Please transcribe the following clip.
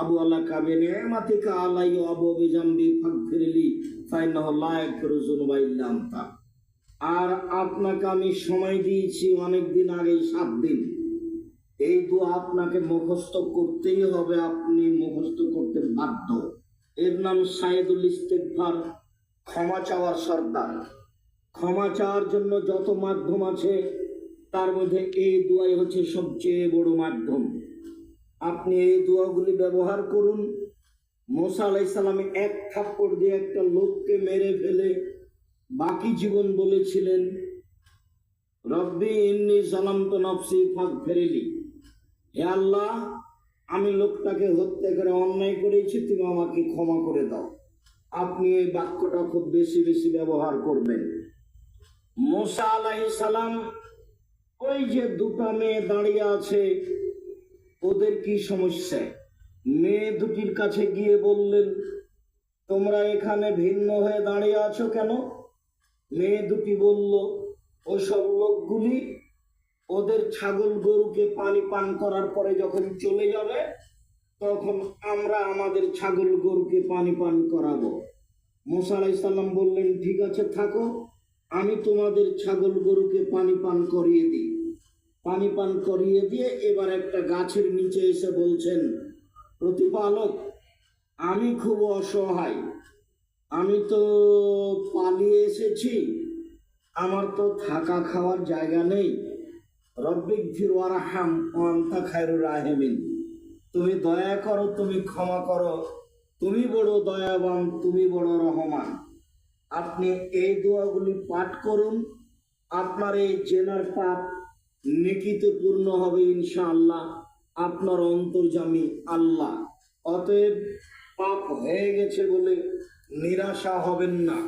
আবু আলাকা বিনিমাতিকা আলাইহি ওয়া আবু বিজামবি ফাগফিরলি, ফাইন্নাহু লা ইয়াগফিরু যুনুবা ইল্লা আনতা। আর আপনাকে আমি সময় দিয়েছি অনেক দিন আগে, সাত দিন। এই দোয়া আপনাকে মুখস্থ করতেই হবে, আপনি মুখস্থ করতে বাধ্য। এর নাম সাইদুল ইস্তেকফার ক্ষমা চাওয়ার সর্দার। ক্ষমা চাওয়ার জন্য যত মাধ্যম আছে তার মধ্যে এই দোয়াই হচ্ছে সবচেয়ে বড় মাধ্যম। আপনি এই দোয়াগুলি ব্যবহার করুন। মোসা আলাইসাল্লামে এক থাপ্পড় দিয়ে একটা লোককে মেরে ফেলে বাকি জীবন বলেছিলেন, রব্বি ইন্নি সালামত নফসি ফাঁক ফেরেলি হে আল্লাহ, আমি লোকটাকে হত্যা করে অন্যায় করেছি, তুমি আমাকে ক্ষমা করে দাও। আপনি এই বাক্যটা খুব বেশি বেশি ব্যবহার করবেন। মোসা আলাহি সালাম ওই যে দুটা মেয়ে দাঁড়িয়ে আছে, ওদের কি সমস্যা? মেয়ে দুটির কাছে গিয়ে বললেন, তোমরা এখানে ভিন্ন হয়ে দাঁড়িয়ে আছো কেন? মেয়ে দুটি বলল, ওসব লোকগুলি ওদের ছাগল গরুকে পানি পান করার পরে যখন চলে যাবে, তখন আমরা আমাদের ছাগল গরুকে পানি পান করাবো। মোসা আলাইসাল্লাম বললেন, ঠিক আছে, থাকো। আমি তোমাদের ছাগল গরুকে পানি পান করিয়ে দিই। পানি পান করিয়ে দিয়ে এবার একটা গাছের নিচে এসে বলছেন, প্রতিপালক, আমি খুব অসহায়। আমি তো পালিয়ে এসেছি। আমার তো থাকা খাওয়ার জায়গা নেই। রব্বিক ফিরওয়ারাহাম অন্তা খায়রুর রাহেমিন। তুমি দয়া করো, তুমি ক্ষমা করো। তুমি বড় দয়াবান, তুমি বড় রহমান। আপনি এই দোয়াগুলি পাঠ করুন। আপনার এই জেনার পাপ নেকিতে পূর্ণ হবে ইনশাআল্লাহ। আপনার অন্তর্জামী আল্লাহ। অতএব পাপ হয়ে গেছে বলে নিরাশা হবেন না।